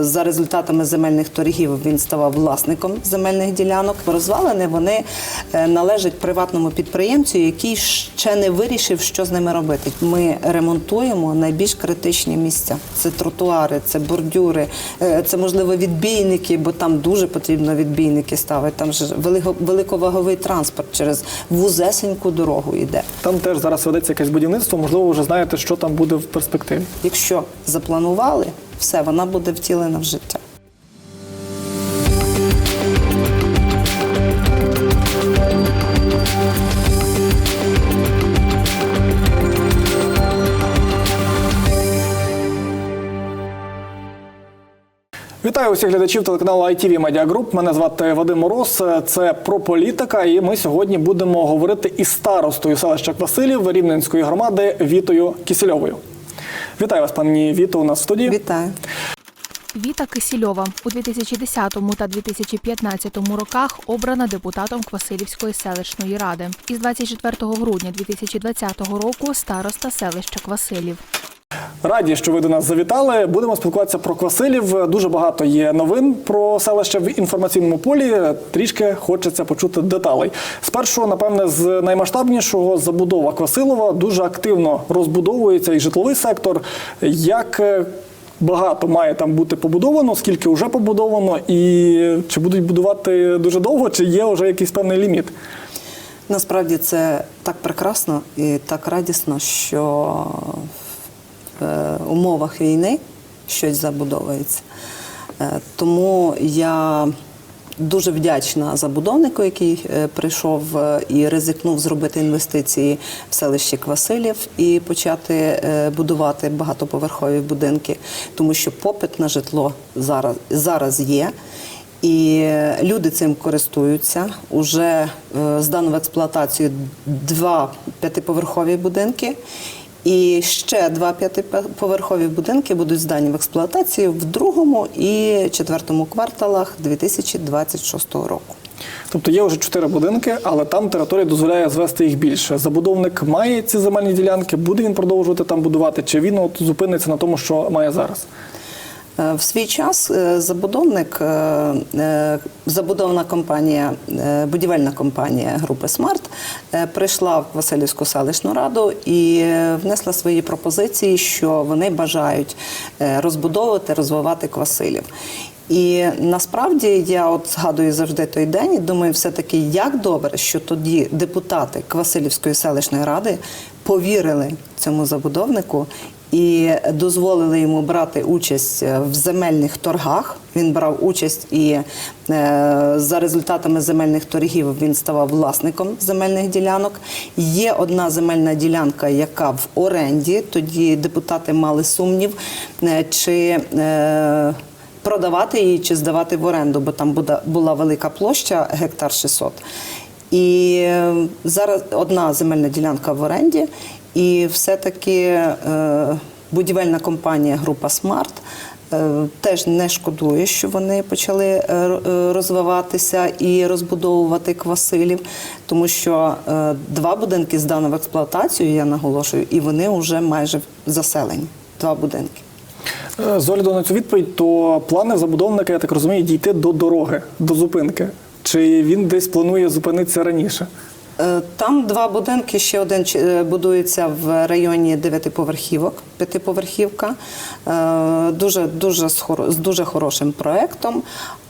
За результатами земельних торгів він ставав власником земельних ділянок. Розвалини вони е, належать приватному підприємцю, який ще не вирішив, що з ними робити. Ми ремонтуємо найбільш критичні місця. Це тротуари, це бордюри, е, це можливо відбійники, бо там дуже потрібно відбійники ставити. Там ж велико- великоваговий транспорт через вузесеньку дорогу йде. Там теж зараз ведеться якесь будівництво, можливо, вже знаєте, що там буде в перспективі. Якщо запланували, все вона буде втілена в життя. Вітаю усіх глядачів телеканалу ITV Media Group. Мене звати Вадим Мороз. Це про політика. І ми сьогодні будемо говорити із старостою селища Квасилів Рівненської громади Вітою Кісельовою. Вітаю вас, пані Віто, у нас в студії. Вітаю. Віта Кисільова у 2010 та 2015 роках обрана депутатом Квасилівської селищної ради. Із 24 грудня 2020 року староста селища Квасилів. Раді, що ви до нас завітали. Будемо спілкуватися про Квасилів. Дуже багато є новин про селище в інформаційному полі. Трішки хочеться почути деталей. Спершу, напевне, з наймасштабнішого забудова Квасилова дуже активно розбудовується і житловий сектор. Як е, багато має там бути побудовано, скільки вже побудовано, і чи будуть будувати дуже довго, чи є вже якийсь певний ліміт? Насправді це так прекрасно і так радісно, що умовах війни щось забудовується. Е, Тому я дуже вдячна забудовнику, який е, прийшов е, і ризикнув зробити інвестиції в селище Квасилів і почати е, будувати багатоповерхові будинки, тому що попит на житло зараз, зараз є. І люди цим користуються. Уже е, здано в експлуатацію два п'ятиповерхові будинки. І ще два п'ятиповерхові будинки будуть здані в експлуатацію в другому і четвертому кварталах 2026 року. Тобто є вже чотири будинки, але там територія дозволяє звести їх більше. Забудовник має ці земельні ділянки, буде він продовжувати там будувати, чи він от зупиниться на тому, що має зараз? Е, В свій час е, забудовник, е, забудовна компанія, будівельна компанія групи Смарт прийшла в Васильівську селищну раду і внесла свої пропозиції, що вони бажають розбудовувати, розвивати Квасилів. І насправді я от згадую завжди той день і думаю, все-таки як добре, що тоді депутати Квасилівської селищної ради повірили цьому забудовнику і дозволили йому брати участь е, в земельних торгах. Він брав участь і е, за результатами земельних торгів він ставав власником земельних ділянок. Є одна земельна ділянка, яка в оренді. Тоді депутати мали сумнів, е, чи продавати її чи здавати в оренду, бо там була велика площа, гектар 600. І зараз одна земельна ділянка в оренді, і все-таки е, будівельна компанія Група Смарт е, теж не шкодує, що вони почали е, розвиватися і розбудовувати Квасилів, тому що два будинки здано в експлуатацію, я наголошую, і вони вже майже заселені. Два будинки. З огляду на цю відповідь, то плани забудовника, я так розумію, дійти до дороги, до зупинки. Чи він десь планує зупинитися раніше? Е, Там два будинки, ще один е, будується в районі дев'ятиповерхівок, п'ятиповерхівка, Е, дуже, дуже, з дуже хорошим проєктом.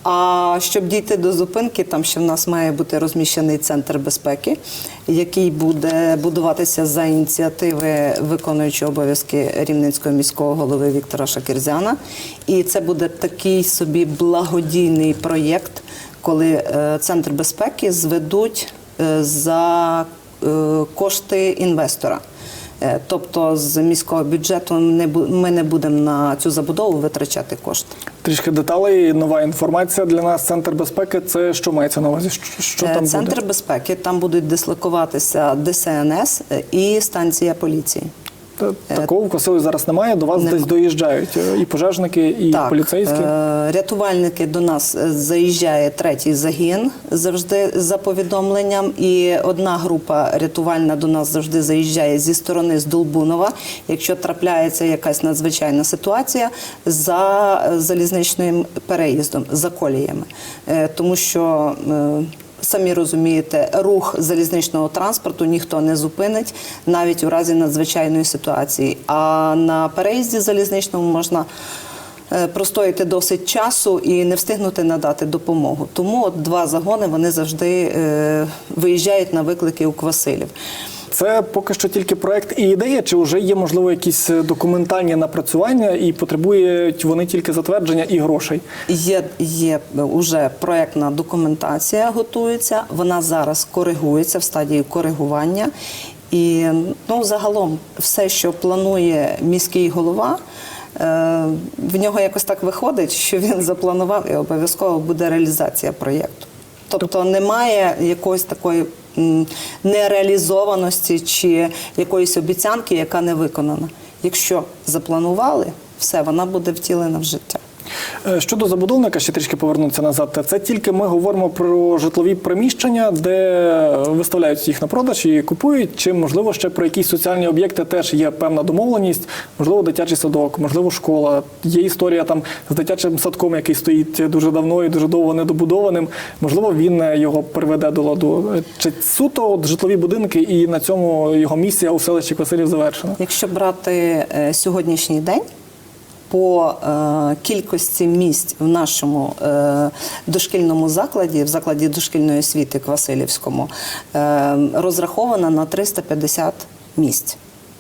А щоб дійти до зупинки, там ще в нас має бути розміщений центр безпеки, який буде будуватися за ініціативи виконуючого обов'язки рівненського міського голови Віктора Шакірзяна. І це буде такий собі благодійний проєкт, коли центр безпеки зведуть за е, кошти інвестора. Е, Тобто з міського бюджету ми не будемо на цю забудову витрачати кошти. Трішки деталей, нова інформація для нас. Центр безпеки це що мається на увазі? Що, Е, там Центр буде? безпеки там будуть дислокуватися ДСНС е, і станція поліції. Та- Такого в Квасилі зараз немає. До вас Нема. десь доїжджають е, і пожежники, і так, поліцейські. е, рятувальники до нас е, заїжджає третій загін завжди за повідомленням. І одна група рятувальна до нас завжди заїжджає зі сторони з Долбунова, якщо трапляється якась надзвичайна ситуація за е, залізничним переїздом, за коліями. Е, Тому що е, Самі розумієте, рух залізничного транспорту ніхто не зупинить навіть у разі надзвичайної ситуації. А на переїзді залізничному можна Простоїти досить часу і не встигнути надати допомогу. Тому от два загони вони завжди е, виїжджають на виклики у Квасилів. Це поки що тільки проект і ідея, чи вже є можливо якісь е, документальні напрацювання і потребують вони тільки затвердження і грошей. Є, є вже проектна документація готується. Вона зараз коригується в стадії коригування. І ну, загалом все, що планує міський голова, е, в нього якось так виходить, що він запланував і обов'язково буде реалізація проєкту. Тобто немає якоїсь такої нереалізованості чи якоїсь обіцянки, яка не виконана. Якщо запланували, все, вона буде втілена в життя. Е, Щодо забудовника, ще трішки повернутися назад. Це тільки ми говоримо про житлові приміщення, де виставляють їх на продаж і купують. Чи можливо ще про якісь соціальні об'єкти теж є певна домовленість? Можливо, дитячий садок, можливо, школа. Є історія там з дитячим садком, який стоїть дуже давно і дуже довго недобудованим. Можливо, він е, його приведе до ладу. Е, Чи суто от житлові будинки, і на цьому його місія у селищі Квасилів завершена? Якщо брати сьогоднішній день, по е, кількості місць в нашому е, дошкільному закладі, в закладі дошкільної освіти Квасилівському, е, розраховано на 350 місць.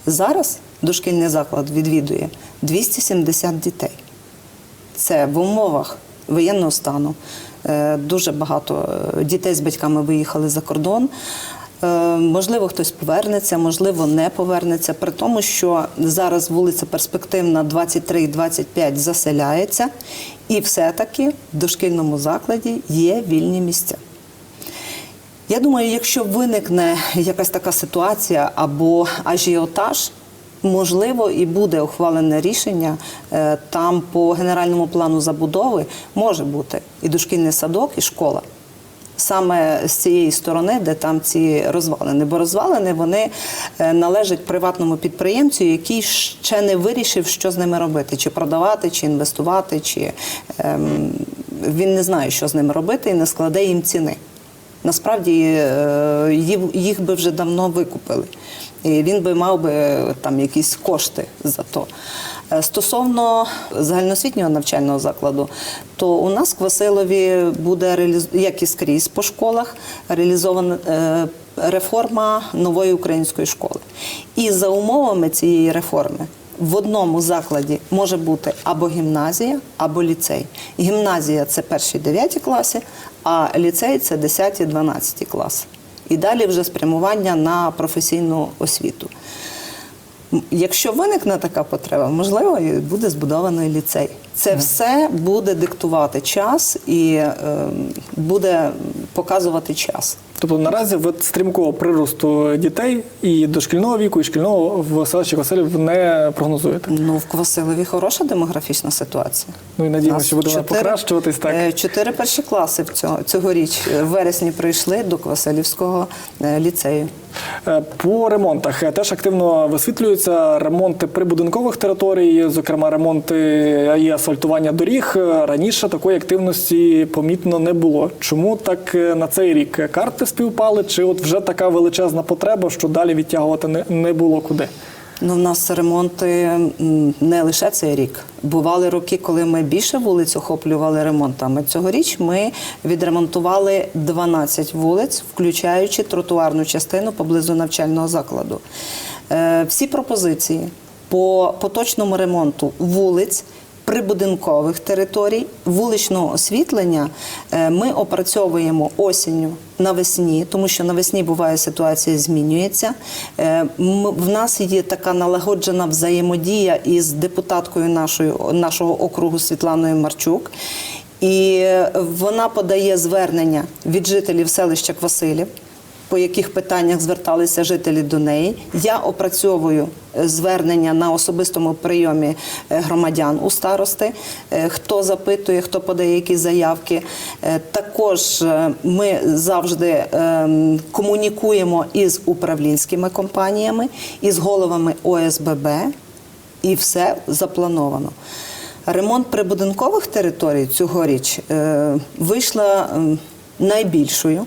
Зараз дошкільний заклад відвідує 270 дітей. Це в умовах воєнного стану. Дуже багато дітей з батьками виїхали за кордон. Е, Можливо, хтось повернеться, можливо, не повернеться. При тому, що зараз вулиця Перспективна 23 і 25 заселяється, і все-таки в дошкільному закладі є вільні місця. Я думаю, якщо виникне якась така ситуація або ажіотаж, можливо, і буде ухвалене рішення е, там по генеральному плану забудови може бути і дошкільний садок, і школа. Саме з цієї сторони, де там ці розвалини, бо розвалини вони е, належать приватному підприємцю, який ще не вирішив, що з ними робити: чи продавати, чи інвестувати, чи ем, він не знає, що з ними робити, і не складе їм ціни. Насправді е, їх- би вже давно викупили. І він би мав би е, там якісь кошти за то. Е, Стосовно загальноосвітнього навчального закладу, то у нас в Квасилові буде як і скрізь по школах реалізована е, реформа нової української школи. І за умовами цієї реформи в одному закладі може бути або гімназія, або ліцей. Гімназія це перші 9 класи, а ліцей це 10-12 класи. І далі вже спрямування на професійну освіту. Якщо виникне така потреба, можливо, буде збудований ліцей. Це все буде диктувати час і е, буде показувати час. Тобто наразі ви стрімкого приросту дітей і дошкільного віку, і шкільного в селищі Квасилів не прогнозуєте. Ну, в Квасилові хороша демографічна ситуація. Ну і надіємося, що буде вона покращуватись так. е, Чотири перші класи в цього, цьогоріч е, в вересні прийшли до Квасилівського е, ліцею. Е, По ремонтах е, теж активно висвітлюються ремонти прибудинкових територій, зокрема ремонти і асфальтування доріг. Е, Раніше такої активності помітно не було. Чому так е, на цей рік карти співпали? Чи от вже така величезна потреба, що далі відтягувати не було куди? Ну, в нас ремонти не лише цей рік. Бували роки, коли ми більше вулиць охоплювали ремонтами. Цьогоріч ми відремонтували 12 вулиць, включаючи тротуарну частину поблизу навчального закладу. Е, Всі пропозиції по поточному ремонту вулиць. Прибудинкових територій, вуличного освітлення е, ми опрацьовуємо осінню навесні, тому що навесні буває ситуація змінюється. Е, В нас є така налагоджена взаємодія із депутаткою нашої, нашого округу Світланою Марчук. І вона подає звернення від жителів селища Квасилів по яких питаннях зверталися жителі до неї. Я опрацьовую е, звернення на особистому прийомі е, громадян у старости, е, хто запитує, хто подає які заявки. Також ми завжди ем, комунікуємо із управлінськими компаніями, із головами ОСББ, і все заплановано. Ремонт прибудинкових територій цьогоріч вийшла ем, найбільшою.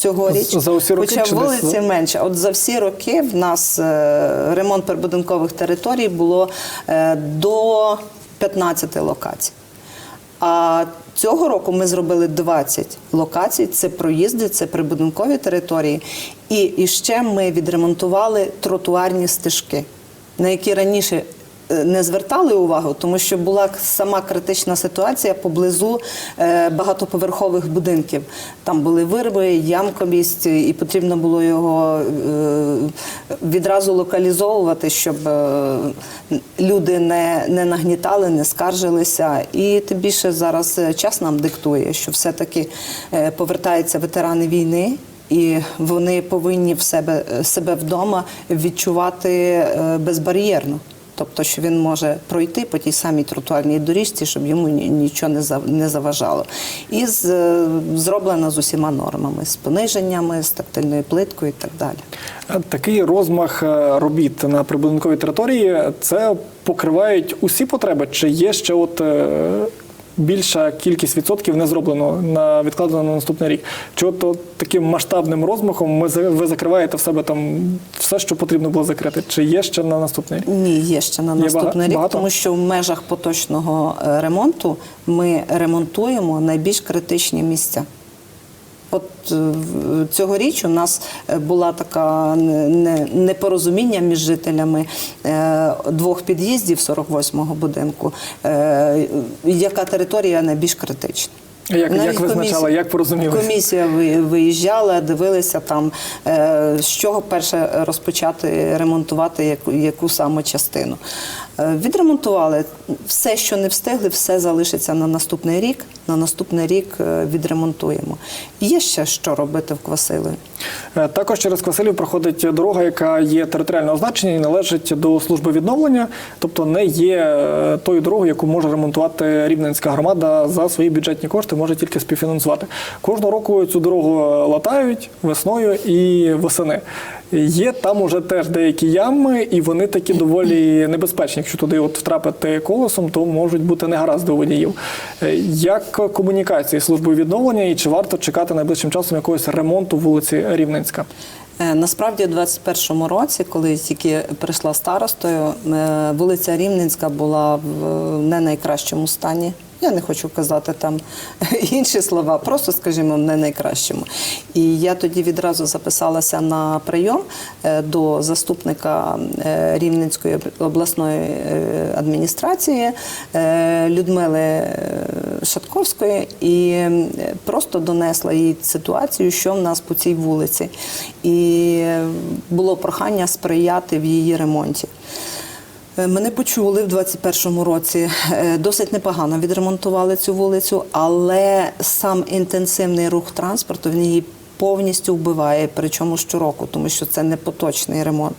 Цьогоріч, за усі роки хоча чи десь вулиці менше. От за всі роки в нас е, ремонт прибудинкових територій було е, до 15 локацій. А цього року ми зробили 20 локацій. Це проїзди, це прибудинкові території. І, і ще ми відремонтували тротуарні стежки, на які раніше не звертали увагу, тому що була сама критична ситуація поблизу е, багатоповерхових будинків. Там були вирви, ямкомість, і потрібно було його е, відразу локалізовувати, щоб е, люди не, не нагнітали, не скаржилися. І тим більше зараз час нам диктує, що все-таки повертаються ветерани війни. І вони повинні в себе, себе вдома відчувати безбар'єрно. Тобто, що він може пройти по тій самій тротуарній доріжці, щоб йому нічого не за- не заважало. І е, зроблено з усіма нормами, з пониженнями, з тактильною плиткою і так далі. Такий розмах е, робіт на прибудинковій території це покривають усі потреби, чи є ще от е, більша кількість відсотків не зроблено на відкладено на наступний рік? Чого от таким масштабним розмахом ми ви закриваєте в себе там все, що потрібно було закрити? Чи є ще на наступний рік? Ні, є ще на наступний рік, багато? тому що в межах поточного е, ремонту ми ремонтуємо найбільш критичні місця. От е, цьогоріч у нас е, була така не- не- непорозуміння між жителями е, двох під'їздів 48-го будинку, яка територія найбільш критична. Як- як визначала, як порозумілися? Комісія ви- виїжджала, дивилися там, з чого перше розпочати ремонтувати яку, яку саме частину. Е, Відремонтували все, що не встигли, все залишиться на наступний рік. На наступний рік е, відремонтуємо. Є ще що робити в Квасилові. Е, Також через Квасилів проходить дорога, яка є територіального значення і належить до служби відновлення, тобто не є тою дорогою, яку може ремонтувати Рівненська громада за свої бюджетні кошти, може тільки співфінансувати. Кожного року цю дорогу латають весною і восени. Є там уже теж деякі ями, і вони такі доволі небезпечні. Якщо туди от втрапити колесом, то можуть бути негаразди у водіїв. Е, Як комунікації з службою відновлення і чи варто чекати найближчим часом якогось ремонту вулиці Рівненська? Е, Насправді, у 21-му році, коли тільки прийшла старостою, е, вулиця Рівненська була в не найкращому стані. Я не хочу казати там інші слова, просто скажімо, не найкращому. І я тоді відразу записалася на прийом е, до заступника е, Рівненської обласної е, адміністрації Людмили Шатковської і просто донесла їй ситуацію, що в нас по цій вулиці. І було прохання сприяти в її ремонті. Е, Мене почули в 21-му році. Е, Досить непогано відремонтували цю вулицю, але сам інтенсивний рух транспорту він її повністю вбиває, причому щороку, тому що це не поточний ремонт.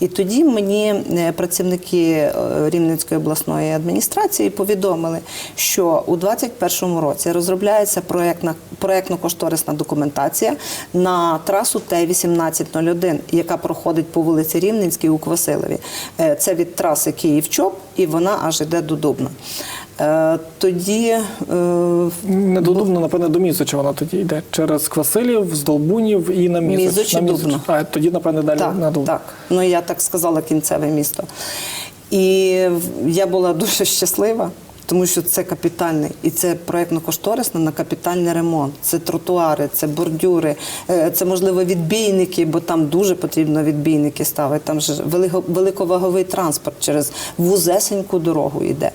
І тоді мені е, працівники е, Рівненської обласної адміністрації повідомили, що у 2021 році розробляється проектна проектно-кошторисна документація на трасу Т-1801, яка проходить по вулиці Рівненській у Квасилові. Е, Це від траси Київ-Чоп, і вона аж іде до Дубна. Е, Тоді е, Не до Дубна, напевне, до Мізоча вона тоді йде. Через Квасилів, з Долбунів і на Мізоч. Мізоч і на. Дубно. А тоді, напевне, далі так, на Дубно. так. Ну я так сказала кінцеве місто. І я була дуже щаслива. Тому що це капітальний і це проєктно-кошторисне на капітальний ремонт. Це тротуари, це бордюри, е, це можливо відбійники, бо там дуже потрібно відбійники ставити. Там ж велико- великоваговий транспорт через вузесеньку дорогу йде.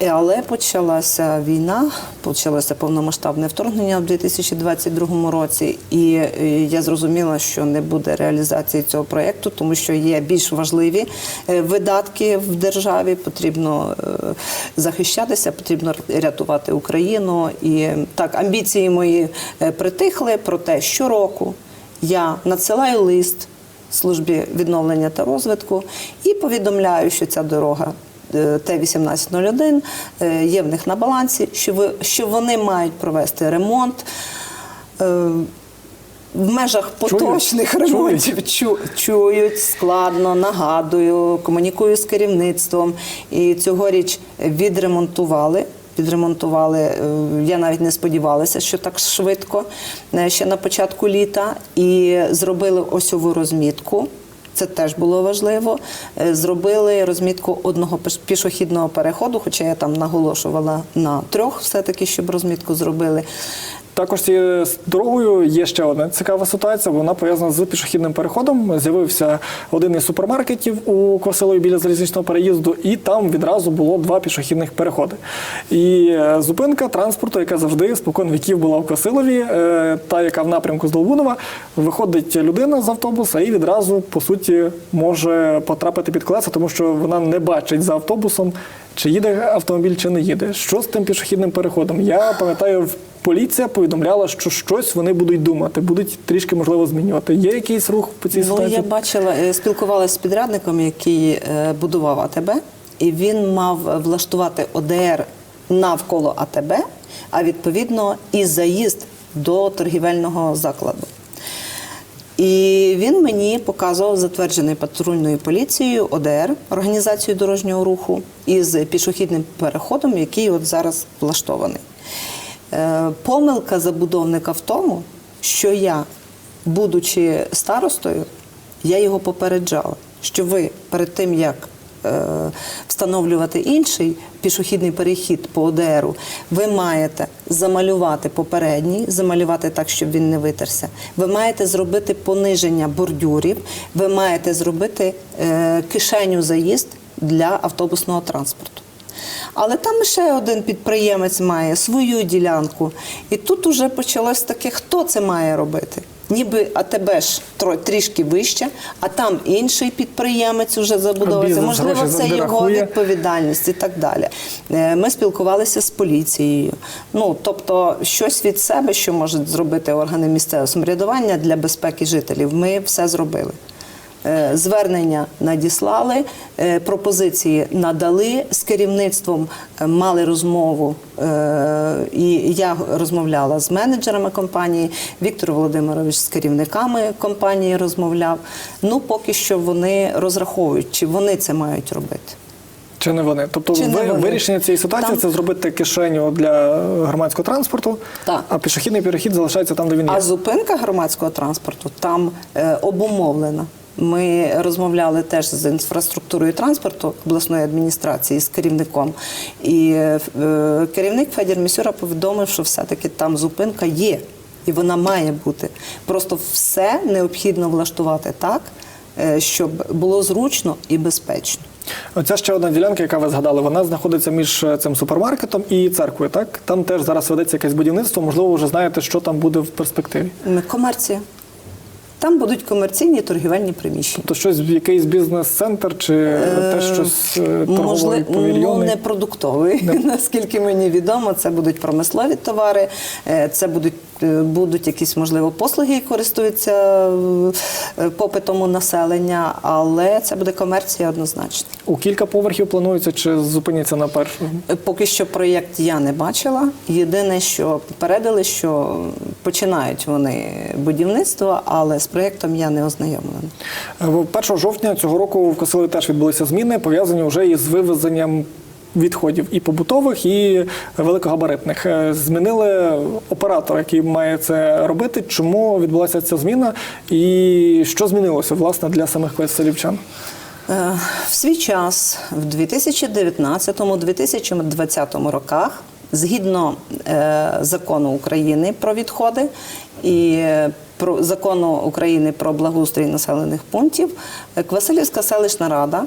Е, Але почалася війна, почалося повномасштабне вторгнення у 2022 році, і е, я зрозуміла, що не буде реалізації цього проєкту, тому що є більш важливі е, видатки в державі. Потрібно захищатися, потрібно рятувати Україну. І так, амбіції мої притихли, проте щороку. я надсилаю лист службі відновлення та розвитку і повідомляю, що ця дорога. Е, Т-1801 е, є в них на балансі, що, вони мають провести ремонт. Е, в межах поточних Чують? ремонтів чу, чують складно, нагадую, комунікую з керівництвом. І цьогоріч відремонтували. Відремонтували, е, я навіть не сподівалася, що так швидко, ще на початку літа, і зробили осьову розмітку. Це теж було важливо. Е, Зробили розмітку одного пішохідного переходу, хоча я там наголошувала на трьох, все-таки, щоб розмітку зробили. Також цією дорогою є ще одна цікава ситуація. Вона пов'язана з пішохідним переходом. З'явився один із супермаркетів у Квасилові біля залізничного переїзду, і там відразу було два пішохідних переходи. І е, зупинка транспорту, яка завжди спокон віків була в Квасилові, е, та яка в напрямку з Долбунова, виходить людина з автобуса і відразу по суті може потрапити під колеса, тому що вона не бачить за автобусом. Чи їде автомобіль, чи не їде? Що з тим пішохідним переходом? Я пам'ятаю, поліція повідомляла, що щось вони будуть думати, будуть трішки можливо змінювати. Є якийсь рух по цій Ну, ситуації? я бачила, е, спілкувалася з підрядником, який е, будував АТБ, і він мав влаштувати ОДР навколо АТБ, а відповідно і заїзд до торгівельного закладу. І він мені показував затверджений патрульною поліцією ОДР, організацію дорожнього руху, із пішохідним переходом, який от зараз влаштований. Е, Помилка забудовника в тому, що я, будучи старостою, я його попереджала, що ви перед тим, як е, встановлювати інший пішохідний перехід по ОДРу, ви маєте замалювати попередній, замалювати так, щоб він не витерся. Ви маєте зробити пониження бордюрів, ви маєте зробити е, кишеню заїзд для автобусного транспорту. Але там ще один підприємець має свою ділянку. І тут уже почалось таке, хто це має робити? Ніби АТБ ж тро- трішки вище, а там інший підприємець уже забудовується. Можливо, це його відповідальність і так далі. Е, Ми спілкувалися з поліцією. Ну, тобто, щось від себе, що можуть зробити органи місцевого самоврядування для безпеки жителів, ми все зробили. Е, Звернення надіслали, е, пропозиції надали з керівництвом, е, мали розмову. І я розмовляла з менеджерами компанії. Віктор Володимирович з керівниками компанії розмовляв. Ну, поки що вони розраховують, чи вони це мають робити. Чи не вони? Тобто Чи не ви- вони? вирішення цієї ситуації Там- це зробити кишеню для громадського транспорту, Так. а пішохідний перехід залишається там, де він є. А зупинка громадського транспорту там е, обумовлена. Ми розмовляли теж з інфраструктурою транспорту обласної адміністрації з керівником. І е, керівник Федір Місюра повідомив, що все-таки там зупинка є, і вона має бути. Просто все необхідно влаштувати так, е, щоб було зручно і безпечно. Оця ще одна ділянка, яка ви згадали, вона знаходиться між е, цим супермаркетом і церквою. Так там теж зараз ведеться якесь будівництво. Можливо, ви вже знаєте, що там буде в перспективі. Комерція. Там будуть комерційні торгівельні приміщення. То щось якийсь бізнес-центр чи те, щось е, торговий Можливо, ну, не продуктовий. Наскільки мені відомо, це будуть промислові товари, е, це будуть, е, будуть якісь, можливо, послуги, які користуються е, попитом у населення, але це буде комерція однозначно. У кілька поверхів планується чи зупиняться на першому? Е, Поки що проєкт я не бачила. Єдине, що попередили, що починають вони будівництво, але з проєктом я не ознайомлена. Е, 1 жовтня цього року в Косилові теж відбулися зміни, пов'язані вже із вивезенням відходів і побутових, і великогабаритних. Е, Змінили оператора, який має це робити. Чому відбулася ця зміна, і що змінилося власне для самих квеселівчан? Е, В свій час, в 2019-2020 роках, згідно е, закону України про відходи і про закону України про благоустрій населених пунктів, Квасилівська селищна рада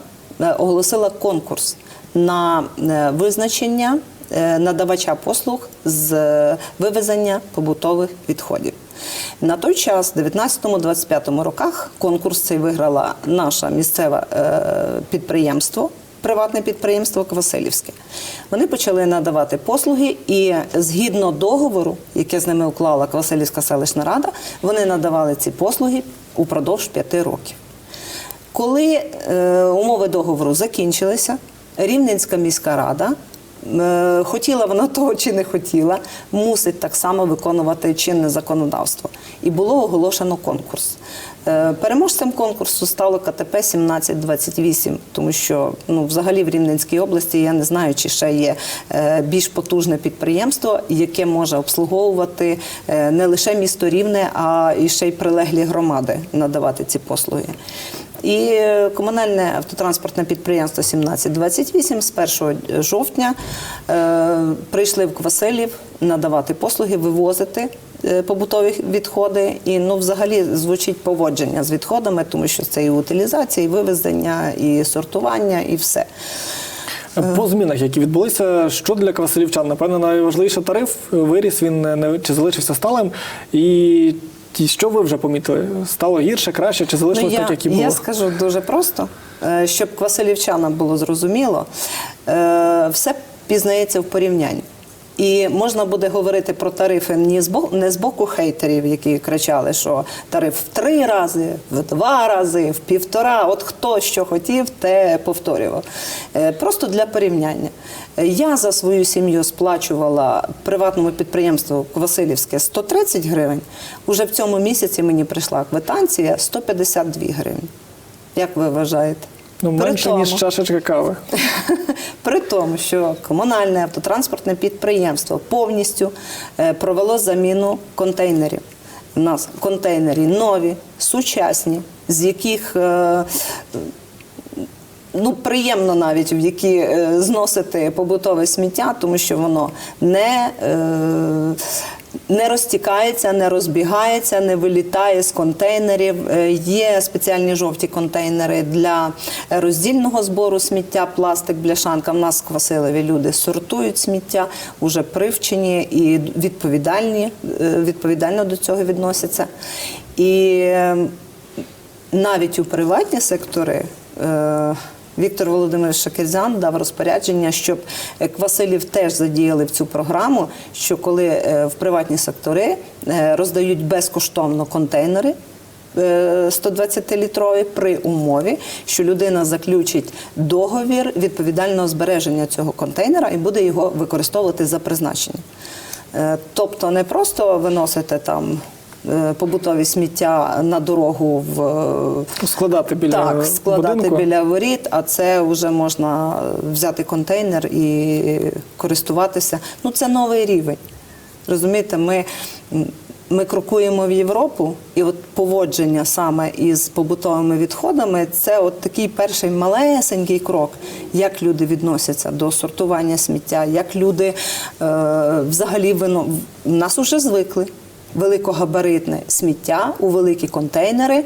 оголосила конкурс на е, визначення е, надавача послуг з е, вивезення побутових відходів. На той час, в 19-25 роках, конкурс цей виграла наша місцеве підприємство приватне підприємство Квасилівське. Вони почали надавати послуги, і згідно договору, яке з ними уклала Квасилівська селищна рада, вони надавали ці послуги упродовж п'яти років. Коли е, умови договору закінчилися, Рівненська міська рада, е, хотіла вона того чи не хотіла, мусить так само виконувати чинне законодавство. І було оголошено конкурс. Е, переможцем конкурсу стало КТП 1728, тому що ну, взагалі в Рівненській області я не знаю, чи ще є е, більш потужне підприємство, яке може обслуговувати не лише місто Рівне, а і ще й прилеглі громади надавати ці послуги. І е, комунальне автотранспортне підприємство 1728 з 1 жовтня е, прийшли в Квасилів надавати послуги, вивозити е, побутові відходи. І ну, взагалі звучить поводження з відходами, тому що це і утилізація, і вивезення, і сортування, і все. По змінах, які відбулися, що для квасилівчан? Напевно, найважливіше тариф виріс, він не чи залишився сталим. І ті, що ви вже помітили? Стало гірше, краще, чи залишилось Ну, я, так, як і було? я скажу дуже просто, е, щоб квасилівчанам було зрозуміло, е, все пізнається в порівнянні. І можна буде говорити про тарифи не з боку, хейтерів, які кричали, що тариф в три рази, в два рази, в півтора. От хто що хотів, те повторював. Е, Просто для порівняння. Я за свою сім'ю сплачувала приватному підприємству Квасилівське 130 гривень. Уже в цьому місяці мені прийшла квитанція 152 гривні. Як ви вважаєте? Ну, менше, ніж чашечка кави. При тому, що комунальне автотранспортне підприємство повністю е, провело заміну контейнерів. У нас контейнери нові, сучасні, з яких е, ну, приємно навіть в які е, зносити побутове сміття, тому що воно не, не розтікається, не розбігається, не вилітає з контейнерів. Е, Є спеціальні жовті контейнери для роздільного збору сміття, пластик, бляшанка. В нас в люди сортують сміття, вже привчені і відповідальні, е, відповідально до цього відносяться. І е, навіть у приватні сектори. Віктор Володимирович Шакерзян дав розпорядження, щоб е, Квасилів теж задіяли в цю програму. Що коли е, в приватні сектори е, роздають безкоштовно контейнери. 120-літрові при умові, що людина заключить договір відповідального збереження цього контейнера і буде його використовувати за призначенням. Тобто не просто виносите там побутові сміття на дорогу в е, Складати біля так, складати будинку. біля воріт, а це вже можна взяти контейнер і користуватися. Ну це новий рівень. Розумієте, ми, ми крокуємо в Європу, і от поводження саме із побутовими відходами це от такий перший малесенький крок, як люди відносяться до сортування сміття, як люди е, взагалі вино нас уже звикли великогабаритне сміття у великі контейнери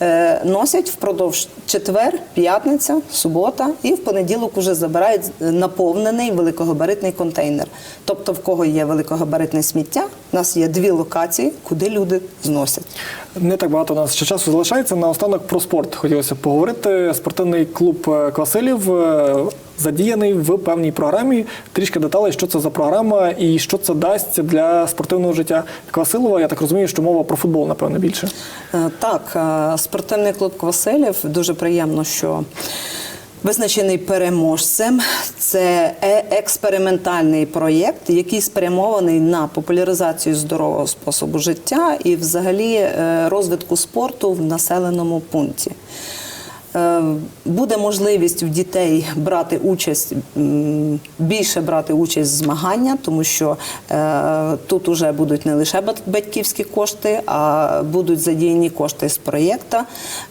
е, носять впродовж четвер, п'ятниця, субота, і в понеділок уже забирають наповнений великогабаритний контейнер. Тобто, в кого є великогабаритне сміття, у нас є дві локації, куди люди зносять. Не так багато у нас ще часу залишається. Наостанок про спорт хотілося поговорити. Спортивний клуб е, Квасилів е, задіяний в певній програмі. Трішки деталей, що це за програма і що це дасть для спортивного життя Квасилова. Я так розумію, що мова про футбол, напевно, більше. Е, Так, е, спортивний клуб Квасилів дуже приємно, що визначений переможцем. Це е- експериментальний проєкт, який спрямований на популяризацію здорового способу життя і, взагалі, розвитку спорту в населеному пункті. Е, Буде можливість в дітей брати участь більше брати участь в змагання, тому що е, тут вже будуть не лише бат- батьківські кошти, а будуть задіяні кошти з проєкту.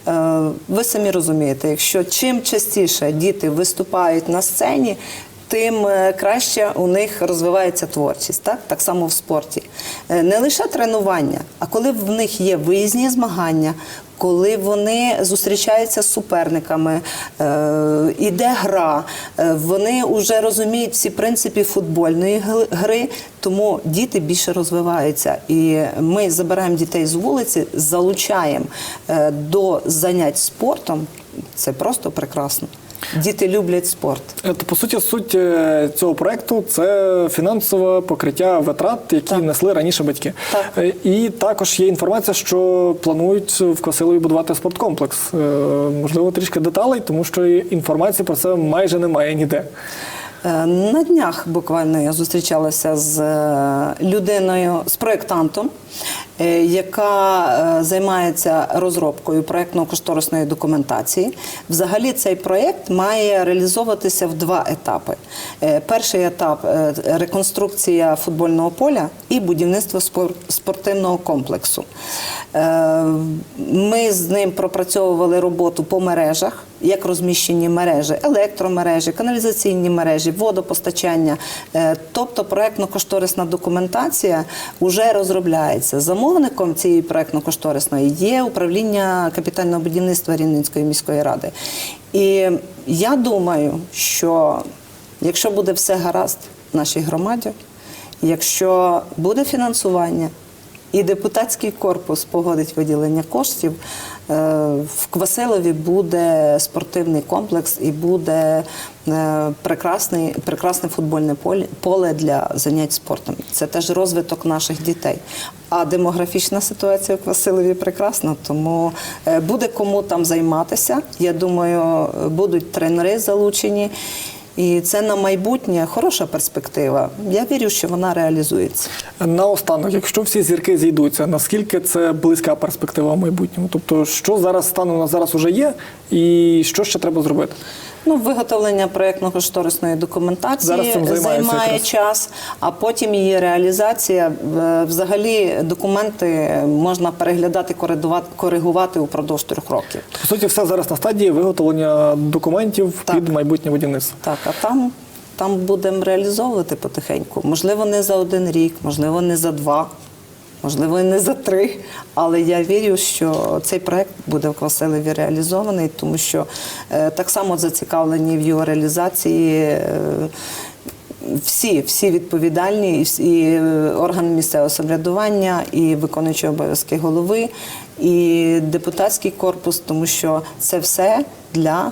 Е, ви самі розумієте, якщо чим частіше діти виступають на сцені. Тим е, краще у них розвивається творчість, так так само в спорті. Е, Не лише тренування, а коли в них є виїзні змагання, коли вони зустрічаються з суперниками, е, іде гра, вони вже розуміють всі принципи футбольної гри, тому діти більше розвиваються. І ми забираємо дітей з вулиці, залучаємо до занять спортом. Це просто прекрасно. Діти люблять спорт. Е, по суті, суть е, цього проекту це фінансове покриття витрат, які Так. несли раніше батьки. Так. Е, І також є інформація, що планують в Квасилові будувати спорткомплекс. Можливо, трішки деталей, тому що інформації про це майже немає ніде. На днях буквально я зустрічалася з людиною, з проєктантом, яка е, займається розробкою проєктно-кошторисної документації. Взагалі цей проєкт має реалізовуватися в два етапи. Е, Перший етап е, реконструкція футбольного поля і будівництво спортивного комплексу. Е, Ми з ним пропрацьовували роботу по мережах, як розміщені мережі, електромережі, каналізаційні мережі, водопостачання. Е, Тобто проектно-кошторисна документація вже розробляється. Замовником цієї проектно-кошторисної є управління капітального будівництва Рівненської міської ради. І я думаю, що якщо буде все гаразд в нашій громаді, якщо буде фінансування, і депутатський корпус погодить виділення коштів. е, В Квасилові буде спортивний комплекс і буде прекрасний, прекрасне футбольне поле, поле для занять спортом. Це теж розвиток наших дітей. А демографічна ситуація в Квасилові прекрасна, тому е, буде кому там займатися. Я думаю, будуть тренери залучені. І це на майбутнє хороша перспектива. Я вірю, що вона реалізується. Наостанок, якщо всі зірки зійдуться, наскільки це близька перспектива в майбутньому? Тобто, що зараз станом на зараз уже є, і що ще треба зробити? Ну, виготовлення проєктно-кошторисної документації займає якраз. час, а потім її реалізація. Е, Взагалі документи можна переглядати, коригувати упродовж трьох років. По суті, все зараз на стадії виготовлення документів Так. під майбутнє будівництво. Так, а там, там будемо реалізовувати потихеньку. Можливо, не за один рік, можливо, не за два, можливо, і не за три. Але я вірю, що цей проект буде в Квасилеві реалізований, тому що е, так само зацікавлені в його реалізації. Е, всі, всі відповідальні, і е, органи місцевого самоврядування, і виконуючі обов'язки голови, і депутатський корпус, тому що це все для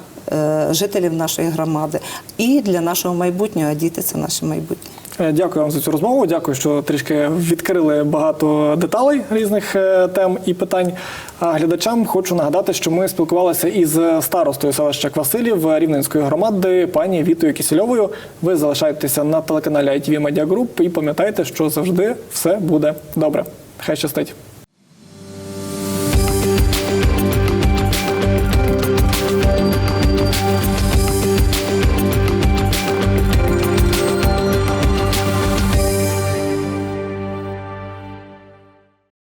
жителів нашої громади і для нашого майбутнього. А діти це наше майбутнє. Е, Дякую вам за цю розмову. Дякую, що трішки відкрили багато деталей різних е, тем і питань. А глядачам хочу нагадати, що ми спілкувалися із старостою селища Квасилів Рівненської громади, пані Вітою Кісільовою. Ви залишаєтеся на телеканалі ITV Media Group і пам'ятайте, що завжди все буде добре. Хай щастить.